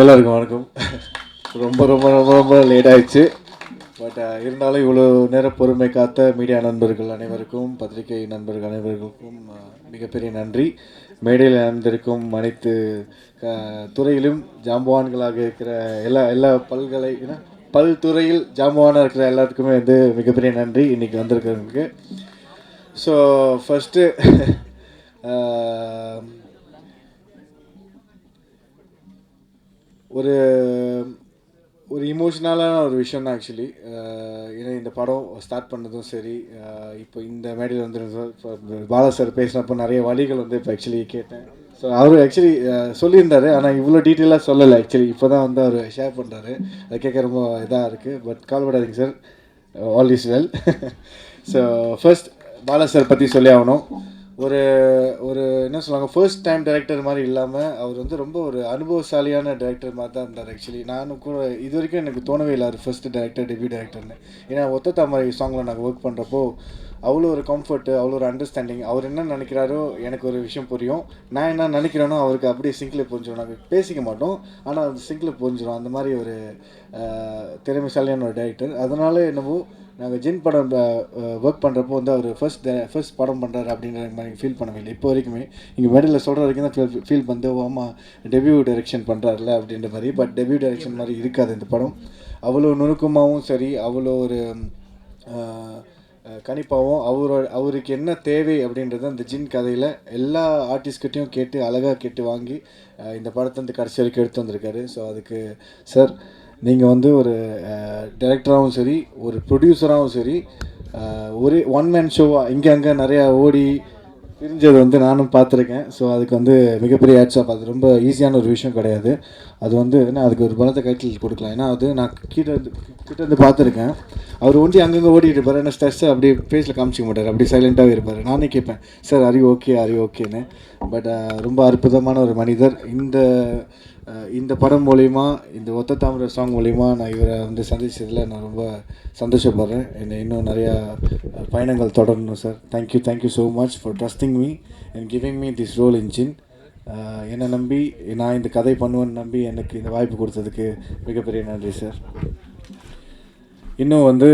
எல்லாருக்கும் வணக்கம். ரொம்ப ரொம்ப ரொம்ப ரொம்ப லேட் ஆயிடுச்சு. பட் uh, இருந்தாலும் இவ்வளோ நேரம் பொறுமை காத்த மீடியா நண்பர்கள் அனைவருக்கும் பத்திரிகை நண்பர்கள் அனைவருக்கும் uh, மிகப்பெரிய நன்றி. மேடையில் நடந்திருக்கும் அனைத்து uh, துறையிலும் ஜாம்பவான்களாக இருக்கிற எல்லா எல்லா பல்கலை பல்துறையில் ஜாம்பவானாக இருக்கிற எல்லாத்துக்குமே வந்து மிகப்பெரிய நன்றி. இன்றைக்கி வந்திருக்கிறவங்களுக்கு. ஸோ ஃபஸ்ட்டு ஒரு ஒரு இமோஷனலான ஒரு விஷயம் தான் ஆக்சுவலி ஏன்னா இந்த படம் ஸ்டார்ட் பண்ணதும் சரி இப்போ இந்த மேடையில் வந்து இப்போ பாலா சார் பேசினப்போ நிறைய வழிகள் வந்து இப்போ ஆக்சுவலி கேட்டேன். ஸோ அவர் ஆக்சுவலி சொல்லியிருந்தாரு. ஆனால் இவ்வளோ டீட்டெயிலாக சொல்லலை ஆக்சுவலி இப்போ தான் வந்து அவர் ஷேர் பண்ணுறாரு அது கேட்க ரொம்ப இதாக இருக்குது பட் கால் விடாதீங்க sir all is well so first Bala sir பற்றி சொல்லி ஆகணும். ஒரு ஒரு என்ன சொல்லுவாங்க ஃபர்ஸ்ட் டைம் டேரக்டர் மாதிரி இல்லாமல் அவர் வந்து ரொம்ப ஒரு அனுபவசாலியான டேரக்டர் மாதிரி தான் இருந்தார் ஆக்சுவலி நானும் கூட இது வரைக்கும் எனக்கு தோணவே இல்லை அவர் ஃபர்ஸ்ட் டேரக்டர் டெபியூ டேரக்டர்னு ஏன்னா ஒத்த தாமரை சாங்கில் நாங்கள் ஒர்க் பண்ணுறப்போ அவ்வளோ ஒரு கம்ஃபர்ட்டு அவ்வளோ ஒரு அண்டர்ஸ்டாண்டிங் அவர் என்ன நினைக்கிறாரோ எனக்கு ஒரு விஷயம் புரியும். நான் என்ன நினைக்கிறேனோ அவருக்கு அப்படியே சிங்கில் புரிஞ்சிடும் நாங்கள் பேசிக்க மாட்டோம். ஆனால் அது சிங்கில் புரிஞ்சிடும் அந்த மாதிரி ஒரு திறமைசாலியான ஒரு டேரக்டர் அதனால என்னவோ நாங்கள் ஜின் படம் ஒர்க் பண்ணுறப்போ வந்து அவர் ஃபர்ஸ்ட் ஃபர்ஸ்ட் படம் பண்ணுறாரு அப்படின்ற மாதிரி ஃபீல் பண்ணவே இல்லை. இப்போ வரைக்குமே இங்கே மெடலில் சொல்கிற வரைக்கும் தான் ஃபீல் ஃபீல் பண்ணது ஆமாம் டெபியூ டைரெக்ஷன் பண்ணுறாருல அப்படின்ற மாதிரி. பட் டெபியூ டைரெக்ஷன் மாதிரி இருக்காது இந்த படம். அவ்வளோ நுணுக்கமாகவும் சரி அவ்வளோ ஒரு கணிப்பாகவும் அவரோட அவருக்கு என்ன தேவை அப்படின்றத அந்த ஜின் கதையில் எல்லா ஆர்டிஸ்ட்கிட்டையும் கேட்டு அழகாக கேட்டு வாங்கி இந்த படத்தை வந்து கடைசி வரைக்கும் எடுத்து வந்திருக்காரு. ஸோ அதுக்கு சார் நீங்கள் வந்து ஒரு டைரக்டராகவும் சரி ஒரு ப்ரொடியூசராகவும் சரி ஒரே ஒன் மேன் ஷோவாக இங்கே அங்கே நிறையா ஓடி பிரிஞ்சது வந்து நானும் பார்த்துருக்கேன். ஸோ அதுக்கு வந்து மிகப்பெரிய ஆட்ஸ் ஆஃப் அது ரொம்ப ஈஸியான ஒரு விஷயம் கிடையாது. அது வந்து என்ன அதுக்கு ஒரு பலத்தை கைட்டில் கொடுக்கலாம். ஏன்னா அது நான் கிட்ட இருந்து கிட்ட இருந்து பார்த்துருக்கேன். அவர் ஒண்டி அங்கங்கே ஓடிட்டு இருப்பார். என்ன ஸ்ட்ரெஸ்ஸை அப்படியே ஃபேஸில் காமிச்சிக்க மாட்டார். அப்படியே சைலண்ட்டாகவே இருப்பார். நானே கேட்பேன் சார் அரி ஓகே அரி ஓகேன்னு பட் ரொம்ப அற்புதமான ஒரு மனிதர். இந்த இந்த படம் மூலிமா இந்த ஒத்த தாமரை சாங் மூலிமா நான் இவரை வந்து சந்திச்சதில் நான் ரொம்ப சந்தோஷப்படுறேன். என்னை இன்னும் நிறையா பயணங்கள் தொடரணும் sir thank you thank you so much for trusting me and giving me this role engine என்னை நம்பி நான் இந்த கதை பண்ணுவேன்னு நம்பி எனக்கு இந்த வாய்ப்பு கொடுத்ததுக்கு மிகப்பெரிய நன்றி சார் இன்னும் வந்து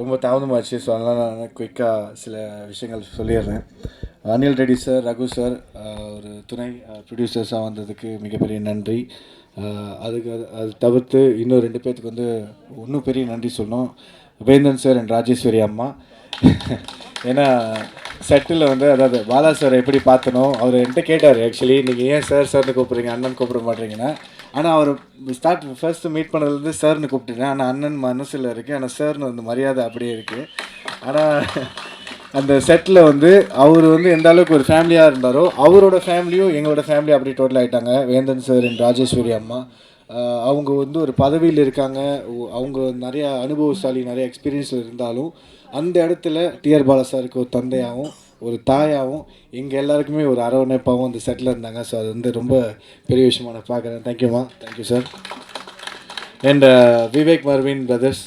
ரொம்ப தாமதமாச்சு ஸோ அதனால் நான் குயிக்காக சில விஷயங்கள் சொல்லிடுறேன். அனில் ரெட்டி சார் ரகு சார் ஒரு துணை ப்ரொடியூசர்ஸாக வந்ததுக்கு மிகப்பெரிய நன்றி. அதுக்கு அது- அது தவிர்த்து இன்னும் ரெண்டு பேர்த்துக்கு வந்து இன்னும் பெரிய நன்றி சொல்லணும். வேந்தன் சார் அண்ட் ராஜேஸ்வரி அம்மா. ஏன்னா செட்டில் வந்து அதாவது பாலா சார் எப்படி பார்த்தனோ அவர் என்கிட்ட கேட்டார் ஆக்சுவலி நீங்கள் ஏன் சார் சார்னு கூப்பிட்றீங்க அண்ணன் கூப்பிட மாட்டீங்கன்னா. ஆனால் அவர் ஸ்டார்ட் ஃபர்ஸ்ட் மீட் பண்ணதுலேருந்து சார்னு கூப்பிட்டுருக்கேன் ஆனால் அண்ணன் மனசில் இருக்குது ஆனால் சார்னு அந்த மரியாதை அப்படியே இருக்குது ஆனால் அந்த செட்டில் வந்து அவர் வந்து எந்த அளவுக்கு ஒரு ஃபேமிலியாக இருந்தாரோ அவரோட ஃபேமிலியும் எங்களோட ஃபேமிலி அப்படி டோட்டல் ஆகிட்டாங்க வேந்தன் சார் அண்ட் ராஜேஸ்வரி அம்மா. அவங்க வந்து ஒரு பதவியில் இருக்காங்க. அவங்க நிறைய அனுபவசாலி நிறைய எக்ஸ்பீரியன்ஸ் இருந்தாலும் அந்த இடத்துல டிஆர் பாலா சாருக்கு ஒரு தந்தையாகவும் ஒரு தாயாகவும் எங்கள் எல்லாருக்குமே ஒரு அரவணைப்பாகவும் அந்த செட்டில் இருந்தாங்க. ஸோ அது வந்து ரொம்ப பெரிய விஷயமா நான் பார்க்குறேன். தேங்க்யூம்மா thank you sir and Vivek Mervin brothers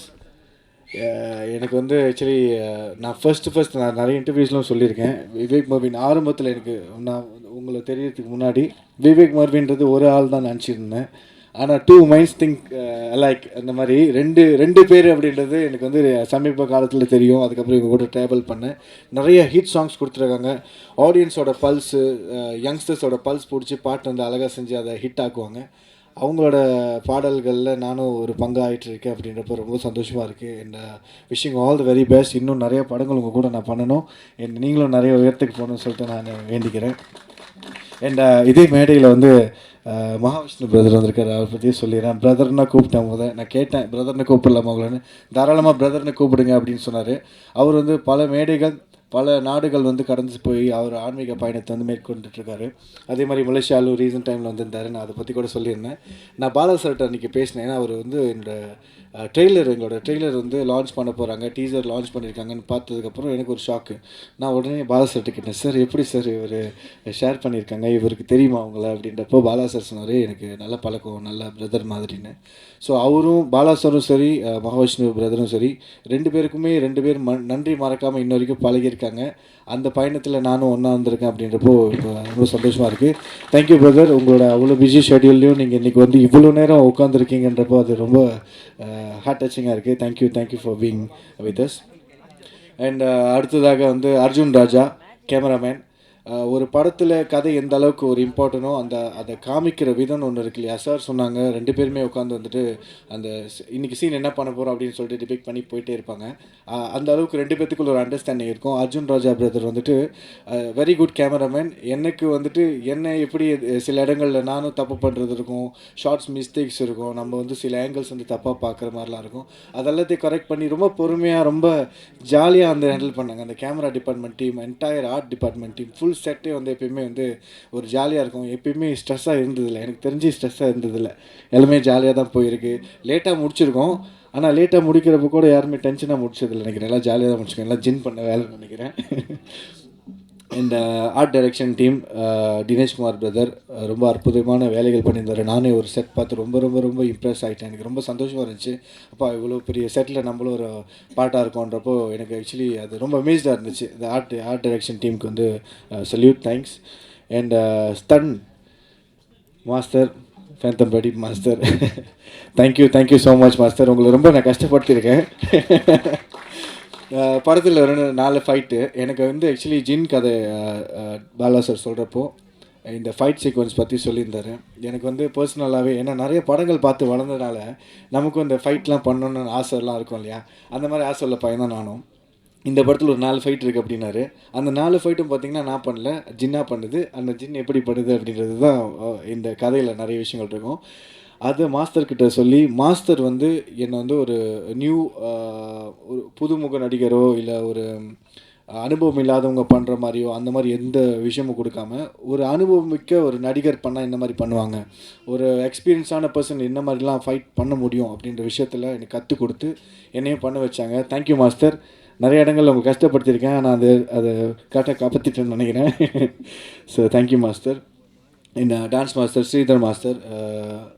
எனக்கு வந்து ஆக்சுவலி uh, நான் ஃபர்ஸ்ட் ஃபர்ஸ்ட் நான் நிறைய இன்டர்வியூஸ்லாம் சொல்லியிருக்கேன். விவேக் மர்வின் ஆரம்பத்தில் எனக்கு நான் உங்களை தெரியறதுக்கு முன்னாடி விவேக் மர்வின்றது ஒரு ஆள் தான் நினச்சிருந்தேன். ஆனால் two minds think like uh, அந்த மாதிரி ரெண்டு ரெண்டு பேர் அப்படின்றது எனக்கு வந்து சமீப காலத்தில் தெரியும். அதுக்கப்புறம் இவங்க கூட ட்ராவல் பண்ணேன். நிறைய ஹிட் சாங்ஸ் கொடுத்துருக்காங்க. ஆடியன்ஸோட பல்ஸு யங்ஸ்டர்ஸோட பல்ஸ் பிடிச்சி பாட்டு வந்து அழகாக செஞ்சு அதை ஹிட் ஆக்குவாங்க. அவங்களோட பாடல்களில் நானும் ஒரு பங்காகிட்டு இருக்கேன் அப்படின்றப்ப ரொம்ப சந்தோஷமாக இருக்குது என்ன wishing all the very best இன்னும் நிறைய படங்கள் உங்கள் கூட நான் பண்ணணும். என் நீங்களும் நிறைய உயரத்துக்கு போகணும்னு சொல்லிட்டு நான் வேண்டிக்கிறேன். அண்ட் uh, இதே மேடையில் வந்து uh, மகாவிஷ்ணு பிரதர் வந்திருக்காரு. அவரை பற்றி சொல்லிடுறேன். பிரதர்னா கூப்பிட்டேன் முத நான் கேட்டேன் பிரதர்னு கூப்பிடலாமா உங்களன்னு. தாராளமாக பிரதர்னு கூப்பிடுங்க அப்படின்னு சொன்னார். அவர் வந்து பல மேடைகள் பல நாடுகள் வந்து கடந்து போய் அவர் ஆன்மீக பயணத்தை வந்து மேற்கொண்டுட்ருக்காரு. அதே மாதிரி மலேசியாலும் ரீசன்ட் டைமில் வந்திருந்தாரு. நான் அதை பற்றி கூட சொல்லியிருந்தேன். நான் பாலா சார்கிட்ட அன்றைக்கி பேசினேன். ஏன்னா அவர் வந்து என்னோடய ட்ரெய்லர் எங்களோட ட்ரெய்லர் வந்து லான்ச் பண்ண போகிறாங்க டீசர் லான்ச் பண்ணியிருக்காங்கன்னு பார்த்ததுக்கப்புறம் எனக்கு ஒரு ஷாக்கு நான் உடனே பாலா சார்கிட்ட கேட்டேன் சார் எப்படி சார் இவர் ஷேர் பண்ணியிருக்காங்க இவருக்கு தெரியுமா அவங்கள அப்படின்றப்போ பாலா சார் சொன்னார் எனக்கு நல்ல பழக்கம் நல்ல பிரதர் மாதிரின்னு. ஸோ அவரும் பாலா சாரும் சரி மகாவிஷ்ணு பிரதரும் சரி ரெண்டு பேருக்குமே ரெண்டு பேர் நன்றி மறக்காமல் இன்ன வரைக்கும் பழகி இருக்காங்க அந்த பயணத்தில் நானும் ஒன்றா வந்திருக்கேன் அப்படின்றப்போ ரொம்ப சந்தோஷமாக இருக்குது தேங்க்யூ பிரதர் உங்களோட அவ்வளோ பிஸி ஷெட்யூல்லையும் நீங்கள் இன்றைக்கி வந்து இவ்வளோ நேரம் உட்காந்துருக்கீங்கன்றப்போ அது ரொம்ப ஹார்ட் டச்சிங்காக இருக்குது thank you thank you for being with us and அடுத்ததாக வந்து அர்ஜுன் ராஜா கேமராமேன் ஒரு படத்தில் கதை எந்த அளவுக்கு ஒரு இம்பார்ட்டனோ அந்த அதை காமிக்கிற விதம்னு ஒன்று இருக்கு இல்லையா? சார் சொன்னாங்க ரெண்டு பேருமே உட்காந்து வந்துட்டு அந்த இன்றைக்கி சீன் என்ன பண்ண போகிறோம் அப்படின்னு சொல்லிட்டு டிபெக்ட் பண்ணி போயிட்டே இருப்பாங்க. அந்த அளவுக்கு ரெண்டு பேத்துக்குள்ள ஒரு அண்டர்ஸ்டாண்டிங் இருக்கும். அர்ஜுன் ராஜா பிரதர் வந்துட்டு வெரி குட் கேமராமேன் எனக்கு வந்துட்டு என்ன எப்படி சில இடங்களில் நானும் தப்பு பண்ணுறது இருக்கும். ஷார்ட்ஸ் மிஸ்டேக்ஸ் இருக்கும். நம்ம வந்து சில ஆங்கிள்ஸ் வந்து தப்பாக பார்க்குற மாதிரிலாம் இருக்கும். அதெல்லாத்தையும் கரெக்ட் பண்ணி ரொம்ப பொறுமையாக ரொம்ப ஜாலியாக வந்து ஹேண்டில் பண்ணாங்க. அந்த camera department team entire art department team full செட்டே வந்து எப்பயுமே வந்து ஒரு ஜாலியாக இருக்கும். எப்பயுமே ஸ்ட்ரெஸ்ஸாக இருந்ததில்லை. எனக்கு தெரிஞ்சு ஸ்ட்ரெஸ்ஸாக இருந்ததில்லை. எல்லாமே ஜாலியாக தான் போயிருக்கு. லேட்டாக முடிச்சிருக்கோம். ஆனால் லேட்டாக முடிக்கிறப்ப கூட யாருமே டென்ஷனாக முடிச்சதில்லை. நினைக்கிறேன் எல்லாம் ஜாலியாக தான் முடிச்சிருக்கேன். எல்லாம் ஜின் பண்ண வேலைன்னு நினைக்கிறேன். இந்த art direction team Dineshkumar brother ரொம்ப அற்புதமான வேலைகள் பண்ணியிருந்தார். நானே ஒரு செட் பார்த்து ரொம்ப ரொம்ப ரொம்ப இம்ப்ரெஸ் ஆகிட்டேன் எனக்கு ரொம்ப சந்தோஷமாக இருந்துச்சு. அப்பா இவ்வளோ பெரிய செட்டில் நம்மளும் ஒரு பாட்டாக இருக்கோன்றப்போ எனக்கு ஆக்சுவலி அது ரொம்ப அமேஸ்டாக இருந்துச்சு. இந்த ஆர்ட் ஆர்ட் டைரக்ஷன் டீமுக்கு வந்து salute thanks and stun master phantom படி master thank you thank you so much master உங்களை ரொம்ப நான் கஷ்டப்படுத்தியிருக்கேன். படத்தில் ரெண்டு நாலு ஃபைட்டு எனக்கு வந்து ஆக்சுவலி ஜின் கதை பாலா சார் சொல்கிறப்போ இந்த ஃபைட் சீக்வன்ஸ் பற்றி சொல்லியிருந்தாரு. எனக்கு வந்து பர்சனலாகவே ஏன்னா நிறைய படங்கள் பார்த்து வளர்ந்ததுனால நமக்கும் இந்த ஃபைட்லாம் பண்ணணும்னு ஆசைலாம் இருக்கும் இல்லையா? அந்த மாதிரி ஆசை உள்ள பையன் தான் நானும். இந்த படத்தில் ஒரு நாலு ஃபைட் இருக்குது அப்படின்னாரு. அந்த நாலு ஃபைட்டும் பார்த்தீங்கன்னா நான் பண்ணல ஜின்னா பண்ணுது. அந்த ஜின் எப்படி பண்ணுது அப்படின்றது தான் இந்த கதையில் நிறைய விஷயங்கள் இருக்கும். அதை மாஸ்டர்கிட்ட சொல்லி மாஸ்டர் வந்து என்னை வந்து ஒரு நியூ ஒரு புதுமுக நடிகரோ இல்லை ஒரு அனுபவம் இல்லாதவங்க பண்ணுற மாதிரியோ அந்த மாதிரி எந்த விஷயமும் கொடுக்காம ஒரு அனுபவம் மிக்க ஒரு நடிகர் பண்ணால் இந்த மாதிரி பண்ணுவாங்க. ஒரு எக்ஸ்பீரியன்ஸான பர்சன் என்ன மாதிரிலாம் ஃபைட் பண்ண முடியும் அப்படின்ற விஷயத்தில் எனக்கு கற்றுக் கொடுத்து என்னையும் பண்ண வச்சாங்க. தேங்க்யூ மாஸ்டர் நிறைய இடங்களில் உங்களை கஷ்டப்படுத்தியிருக்கேன். நான் அது அதை கரெக்டாக காப்பாற்றிட்டேன்னு நினைக்கிறேன். ஸோ தேங்க்யூ மாஸ்டர் இந்த டான்ஸ் மாஸ்டர் ஸ்ரீதர் மாஸ்டர்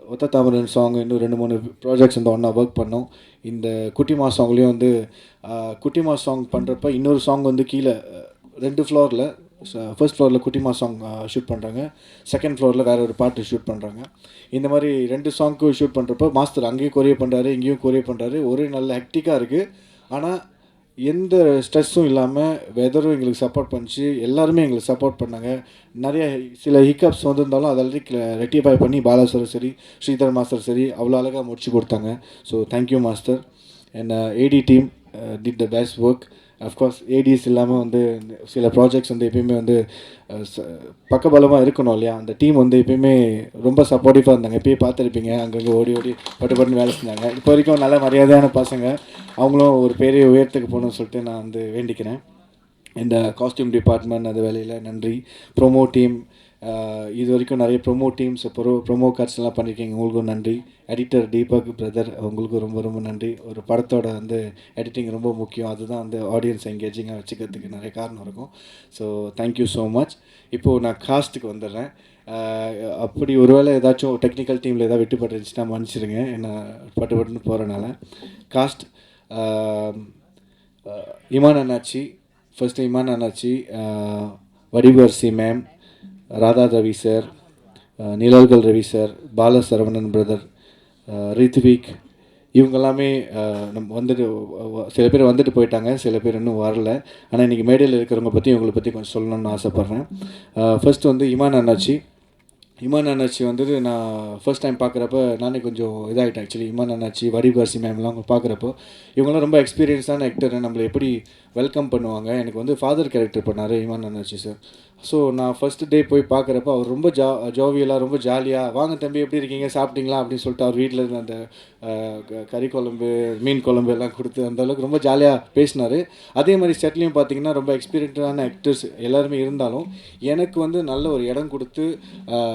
ஒத்த தாமரன் சாங் இன்னும் ரெண்டு மூணு ப்ராஜெக்ட்ஸ் வந்து ஒன்றா ஒர்க் பண்ணோம் இந்த குட்டிமா சாங்லேயும் வந்து குட்டிமா சாங் பண்ணுறப்ப இன்னொரு சாங் வந்து கீழே ரெண்டு ஃப்ளோரில் ஃபர்ஸ்ட் ஃப்ளோரில் குட்டிமா சாங் ஷூட் பண்ணுறாங்க செகண்ட் ஃப்ளோரில் வேற ஒரு பாட்டு ஷூட் பண்ணுறாங்க இந்த மாதிரி ரெண்டு சாங்க்கும் ஷூட் பண்ணுறப்ப மாஸ்டர் அங்கேயும் கொரியர் பண்ணுறாரு இங்கேயும் கொரியர் பண்ணுறாரு ஒரே நல்ல ஹெக்டிக்காக இருக்குது ஆனால் எந்த ஸ்ட்ரெஸ்ஸும் இல்லாமல் வெதரும் எங்களுக்கு சப்போர்ட் பண்ணிச்சு. எல்லாருமே எங்களுக்கு சப்போர்ட் பண்ணாங்க. நிறைய சில ஹிக்கப்ஸ் வந்திருந்தாலும் அதெல்லாம் ரெக்டிஃபை பண்ணி பாலா சார் சரி ஸ்ரீதர் மாஸ்டர் சரி அவ்வளோ அழகாக முடிச்சு கொடுத்தாங்க. So thank you master and AD team did the best work of course ADs இல்லாமல் வந்து சில ப்ராஜெக்ட்ஸ் வந்து எப்பயுமே வந்து ச- பக்கபலமாக இருக்கணும் இல்லையா? அந்த டீம் வந்து எப்பயுமே ரொம்ப சப்போர்ட்டிவாக இருந்தாங்க. எப்பயும் பார்த்துருப்பீங்க. அங்கங்கே ஓடி ஓடி பட்டு பட்டுன்னு வேலை செஞ்சாங்க. இப்போ வரைக்கும் நல்ல மரியாதையான பசங்க. அவங்களும் ஒரு பெரிய உயரத்துக்கு போகணும்னு சொல்லிட்டு நான் வந்து வேண்டிக்கிறேன். இந்த காஸ்டியூம் டிபார்ட்மெண்ட் அது வேலையில் நன்றி. ப்ரோமோ டீம் இது வரைக்கும் நிறைய ப்ரொமோ டீம்ஸ் ப்ரோ ப்ரொமோ கார்ட்ஸ்லாம் பண்ணியிருக்கீங்க உங்களுக்கும் நன்றி. எடிட்டர் தீபக் பிரதர் உங்களுக்கும் ரொம்ப ரொம்ப நன்றி. ஒரு படத்தோட வந்து எடிட்டிங் ரொம்ப முக்கியம். அதுதான் வந்து ஆடியன்ஸ் எங்கேஜிங்காக வச்சுக்கிறதுக்கு நிறைய காரணம் இருக்கும். ஸோ தேங்க்யூ ஸோ மச் இப்போது நான் காஸ்ட்டுக்கு வந்துடுறேன். அப்படி ஒருவேளை ஏதாச்சும் டெக்னிக்கல் டீமில் ஏதாவது விட்டுப்பட்டுருந்துச்சுன்னா மன்னிச்சிடுங்க என்ன பட்டு பட்டுன்னு போகிறனால cost Imman Annachi. First Imman Annachi ah, Vadivarasi ma'am Radha Ravi sir ah, Nizhalgal Ravi sir Bala Saravanan brother Rithvik இவங்கெல்லாமே நம்ம வந்துட்டு சில பேர் வந்துட்டு போயிட்டாங்க சில பேர் இன்னும் வரல. ஆனால் இன்றைக்கி மேடையில் இருக்கிறவங்க பற்றி இவங்களை பற்றி கொஞ்சம் சொல்லணும்னு ஆசைப்பட்றேன். ஃபஸ்ட்டு வந்து இமான் அண்ணாச்சி. இமான் அண்ணாச்சி வந்துட்டு நான் ஃபர்ஸ்ட் டைம் பார்க்குறப்ப நானே கொஞ்சம் இதாகிட்டேன் ஆக்சுவலி இமான் அண்ணாச்சி வடிவாசி மேம்லாம் அவங்க பார்க்குறப்போ இவங்களாம் ரொம்ப எக்ஸ்பீரியன்ஸான ஆக்டர் நம்மளை எப்படி வெல்கம் பண்ணுவாங்க? எனக்கு வந்து ஃபாதர் கேரக்டர் பண்ணார் இமான் அண்ணாச்சி சார் ஸோ நான் ஃபர்ஸ்ட் டே போய் பார்க்குறப்ப அவர் ரொம்ப ஜா ஜோவியலாக ரொம்ப ஜாலியாக வாங்க தம்பி எப்படி இருக்கீங்க? சாப்பிட்டீங்களா? அப்படின்னு சொல்லிட்டு அவர் வீட்டில் இருந்த அந்த க- கறி குழம்பு மீன் குழம்பு எல்லாம் கொடுத்து அந்த அளவுக்கு ரொம்ப ஜாலியாக பேசினார். அதே மாதிரி செட்லையும் பார்த்தீங்கன்னா ரொம்ப எக்ஸ்பீரியன்ஸான ஆக்டர்ஸ் எல்லாருமே இருந்தாலும் எனக்கு வந்து நல்ல ஒரு இடம் கொடுத்து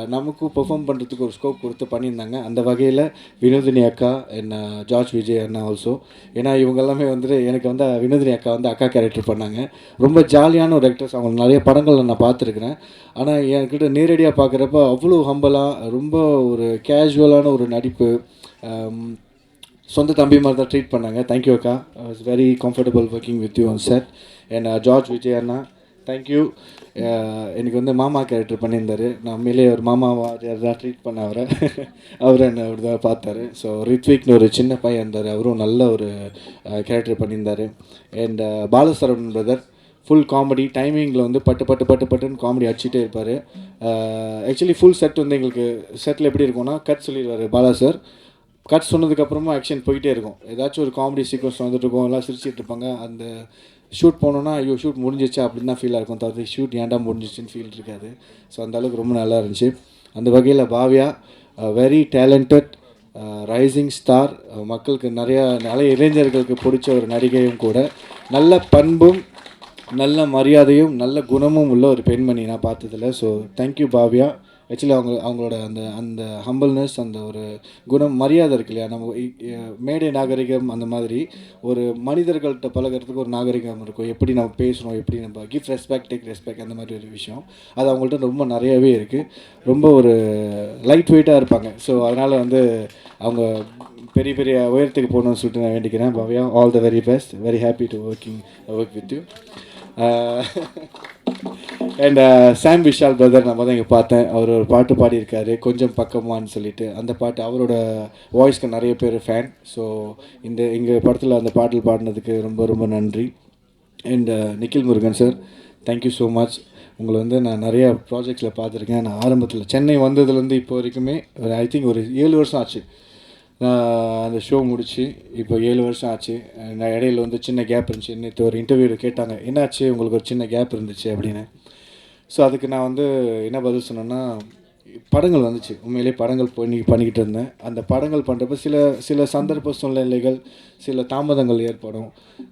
நமக்கும் பெர்ஃபார்ம் பண்ணுறதுக்கு ஒரு ஸ்கோப் கொடுத்து பண்ணியிருந்தாங்க. அந்த வகையில் வினோதினி அக்கா என்ன ஜார்ஜ் விஜய் அண்ணா ஆல்சோ ஏன்னா இவங்க எல்லாமே வந்துட்டு எனக்கு வந்து வினோதினி அக்கா வந்து அக்கா கேரக்டர் பண்ணாங்க. ரொம்ப ஜாலியான ஒரு ஆக்டர்ஸ் அவங்க நிறைய படங்களில் நான் பார்த்துருக்குறேன். ஆனால் என்கிட்ட நேரடியாக பார்க்குறப்ப அவ்வளோ ஹம்பலாக ரொம்ப ஒரு கேஷுவலான ஒரு நடிப்பு சொந்த தம்பி மாதிரி தான் ட்ரீட் பண்ணாங்க. தேங்க்யூ அக்கா. It's very comfortable working with you on set and George Vijay Anna thank you uh, எனக்கு வந்து மாமா கேரக்டர் பண்ணியிருந்தாரு. நான் மேலே ஒரு மாமாவா தான் ட்ரீட் பண்ண அவரை அவர் என்ன அப்படி தான் பார்த்தாரு. ஸோ ரித்விக்னு ஒரு சின்ன பையன் இருந்தார். அவரும் நல்ல ஒரு uh, கேரக்டர் பண்ணியிருந்தார். And uh, Balasaravan brother full comedy டைமிங்கில் வந்து பட்டு பட்டு பட்டு பட்டுன்னு காமெடி அடிச்சுட்டே இருப்பார். ஆக்சுவலி ஃபுல் செட் வந்து எங்களுக்கு செட்டில் எப்படி இருக்கும்னா கட் சொல்லிடுவார் பாலா சார் கட் சொன்னதுக்கப்புறமா ஆக்ஷன் போயிட்டே இருக்கும். ஏதாச்சும் ஒரு காமெடி சீக்வன்ஸ் வந்துட்டு இருக்கும் எல்லாம் சிரிச்சிட்டு இருப்பாங்க. அந்த ஷூட் போனோன்னா ஐயோ ஷூட் முடிஞ்சிச்சு அப்படின்னு தான் ஃபீலாக இருக்கும். தவிர ஷூட் ஏன்டா முடிஞ்சிச்சுன்னு ஃபீல் இருக்காது. ஸோ அந்த அளவுக்கு ரொம்ப நல்லா இருந்துச்சு. அந்த வகையில் Bhavya very talented rising star மக்களுக்கு நிறையா நிறைய இளைஞர்களுக்கு பிடிச்ச ஒரு நடிகையும் கூட. நல்ல பண்பும் நல்ல மரியாதையும் நல்ல குணமும் உள்ள ஒரு பெண்மணி நான் பார்த்ததில். So thank you Bhavya. ஆக்சுவலி அவங்க அவங்களோட அந்த அந்த ஹம்பிள்னஸ் அந்த ஒரு குணம் மரியாதை இருக்கு இல்லையா? நம்ம மேடை நாகரிகம் அந்த மாதிரி ஒரு மனிதர்கள்ட்ட பழகுறதுக்கு ஒரு நாகரிகம் இருக்கும். எப்படி நம்ம பேசணும் எப்படி நம்ம கிஃப்ட் ரெஸ்பெக்ட் டேக் ரெஸ்பெக்ட் அந்த மாதிரி ஒரு விஷயம். அது அவங்கள்ட்ட ரொம்ப நிறையவே இருக்குது ரொம்ப ஒரு லைட் வெயிட்டாக இருப்பாங்க. ஸோ அதனால் வந்து அவங்க பெரிய பெரிய உயரத்துக்கு போகணும்னு சொல்லிட்டு நான் வேண்டிக்கிறேன் Bhavya. All the very best very happy to working work with you and Sam Vishal brother நம்ம தான் இங்கே பார்த்தேன். அவர் ஒரு பாட்டு பாடியிருக்காரு கொஞ்சம் பக்கமான்னு சொல்லிட்டு. அந்த பாட்டு அவரோட வாய்ஸ்க்கு நிறைய பேர் ஃபேன் ஸோ இந்த எங்கள் படத்தில் அந்த பாட்டில் பாடினதுக்கு ரொம்ப ரொம்ப நன்றி. And uh, Nikhil Murugan sir thank you so much உங்களை வந்து நான் நிறையா ப்ராஜெக்ட்ஸில் பார்த்துருக்கேன். நான் ஆரம்பத்தில் சென்னை வந்ததுலேருந்து இப்போ வரைக்குமே ஒரு ஐ திங்க் ஒரு ஏழு வருஷம் ஆச்சு. அந்த ஷோ முடிச்சு இப்போ ஏழு வருஷம் ஆச்சு. நான் இடையில வந்து சின்ன கேப் இருந்துச்சு. நேற்று ஒரு இன்டர்வியூவில் கேட்டாங்க என்னாச்சு? உங்களுக்கு ஒரு சின்ன கேப் இருந்துச்சு அப்படின்னு. ஸோ அதுக்கு நான் வந்து என்ன பதில் சொன்னேன்னா படங்கள் வந்துச்சு. உண்மையிலேயே படங்கள் பண்ணி பண்ணிக்கிட்டு இருந்தேன். அந்த படங்கள் பண்ணுறப்ப சில சில சந்தர்ப்ப சூழ்நிலைகள் சில தாமதங்கள் ஏற்படும்.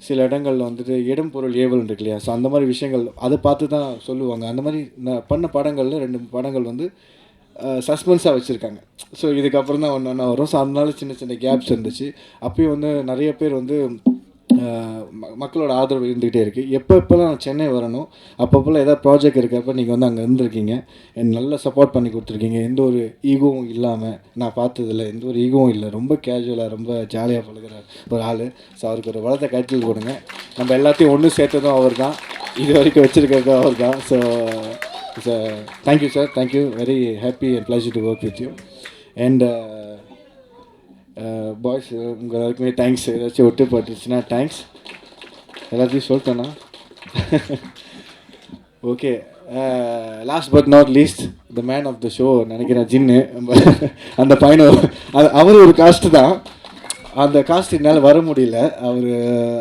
சில இடங்களில் வந்துட்டு இடம் பொருள் ஏவல் இருக்கு இல்லையா? ஸோ அந்த மாதிரி விஷயங்கள் அதை பார்த்து தான் சொல்லுவாங்க. அந்த மாதிரி நான் பண்ண படங்களில் ரெண்டு படங்கள் வந்து சஸ்பென்ஸாக வச்சுருக்காங்க. ஸோ இதுக்கப்புறம் தான் ஒன்று ஒன்றா வரும். ஸோ அதனால சின்ன சின்ன கேப்ஸ் இருந்துச்சு. அப்பயும் வந்து நிறைய பேர் வந்து மக்களோட ஆதரவு இருந்துக்கிட்டே இருக்குது எப்போ எப்போல்லாம் நான் சென்னை வரணும் அப்பப்போல்லாம் ஏதாவது ப்ராஜெக்ட் இருக்கப்போ நீங்கள் வந்து அங்கே இருந்திருக்கீங்க. என் நல்ல சப்போர்ட் பண்ணி கொடுத்துருக்கீங்க. எந்த ஒரு ஈகோவும் இல்லாமல் நான் பார்த்ததில்ல. எந்த ஒரு ஈகோவும் இல்லை. ரொம்ப கேஜுவலாக ரொம்ப ஜாலியாக பழகிற ஒரு ஆள். ஸோ அவருக்கு ஒரு வளர்த்த கட்டில் கொடுங்க. நம்ம எல்லாத்தையும் ஒன்று சேர்த்ததும் அவர் தான் இது வரைக்கும் வச்சுருக்கிறதும் அவர் தான் so sir thank you sir thank you very happy and pleasure to work with you and boys உங்கள் எல்லாருக்குமே தேங்க்ஸ் ஏதாச்சும் ஒட்டு போட்டுச்சுன்னா தேங்க்ஸ் எல்லாத்தையும் சொல்லிட்டேண்ணா okay last but not least the man of the show நினைக்கிறேன் ஜின்னு. அந்த பையனை அது- அவர் ஒரு காஸ்ட்டு தான். அந்த காஸ்ட் என்னால் வர முடியல. அவர்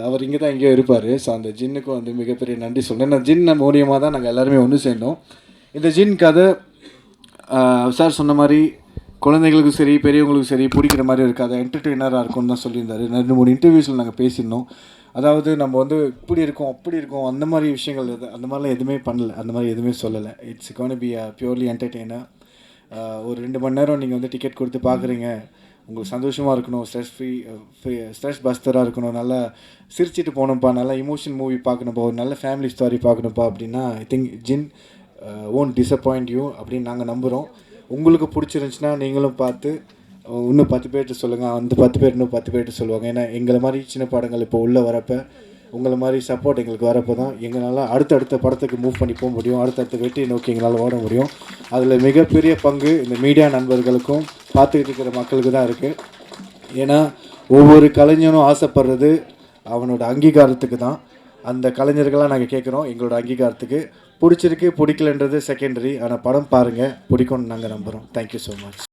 அவர் இங்கே தான் எங்கேயோ இருப்பார். ஸோ அந்த ஜின்னுக்கும் வந்து மிகப்பெரிய நன்றி சொல்கிறேன் நான் ஜின் மூலியமாக தான் நாங்கள் எல்லாருமே ஒன்று சேர்ந்தோம். இந்த ஜின் கதை சார் சொன்ன மாதிரி குழந்தைங்களுக்கும் சரி பெரியவங்களுக்கும் சரி பிடிக்கிற மாதிரி இருக்காது என்டர்டெய்னராக இருக்கும்னு தான் சொல்லியிருந்தாரு. ரெண்டு மூணு இன்டர்வியூஸில் நாங்கள் பேசியிருந்தோம். அதாவது நம்ம வந்து இப்படி இருக்கோம் அப்படி இருக்கோம் அந்த மாதிரி விஷயங்கள் எது அந்த மாதிரிலாம் எதுவுமே பண்ணல அந்த மாதிரி எதுவுமே சொல்லலை. It's gonna be a purely entertainer ஒரு ரெண்டு மணி நேரம் நீங்கள் வந்து டிக்கெட் கொடுத்து பார்க்குறீங்க உங்களுக்கு சந்தோஷமாக இருக்கணும் ஸ்ட்ரெஸ் ஃப்ரீ ஃப்ரீ ஸ்ட்ரெஸ் பஸ்டராக இருக்கணும் நல்லா சிரிச்சிட்டு போகணும்ப்பா நல்லா இமோஷன் மூவி பார்க்கணும்ப்பா ஒரு நல்ல ஃபேமிலி ஸ்டோரி பார்க்கணும்ப்பா அப்படின்னா I think Jin won't disappoint you அப்படின்னு நாங்கள் நம்புகிறோம் உங்களுக்கு பிடிச்சிருந்துச்சுன்னா நீங்களும் பார்த்து uh, இன்னும் பத்து பேர்கிட்ட சொல்லுங்கள் அந்த பத்து பேர் இன்னும் பத்து பேர்கிட்ட சொல்லுவாங்க. ஏன்னா எங்களை மாதிரி சின்ன படங்கள் இப்போ உள்ளே வரப்போ உங்களை மாதிரி சப்போர்ட் எங்களுக்கு வரப்போ தான் எங்களால் அடுத்தடுத்த படத்துக்கு மூவ் பண்ணி போக முடியும். அடுத்தடுத்த வெற்றியை நோக்கி எங்களால் ஓட முடியும். அதில் மிகப்பெரிய பங்கு இந்த மீடியா நண்பர்களுக்கும் பார்த்துக்கிட்டு இருக்கிற மக்களுக்கு தான் இருக்குது ஏன்னா ஒவ்வொரு கலைஞனும் ஆசைப்படுறது அவனோட அங்கீகாரத்துக்கு தான். அந்த கலைஞர்களாக நாங்கள் கேட்குறோம் எங்களோட அங்கீகாரத்துக்கு. பிடிச்சிருக்கு பிடிக்கலன்றது செகண்டரி ஆனால் படம் பாருங்கள் பிடிக்கும்னு நாங்கள் நம்புகிறோம் தேங்க்யூ ஸோ மச்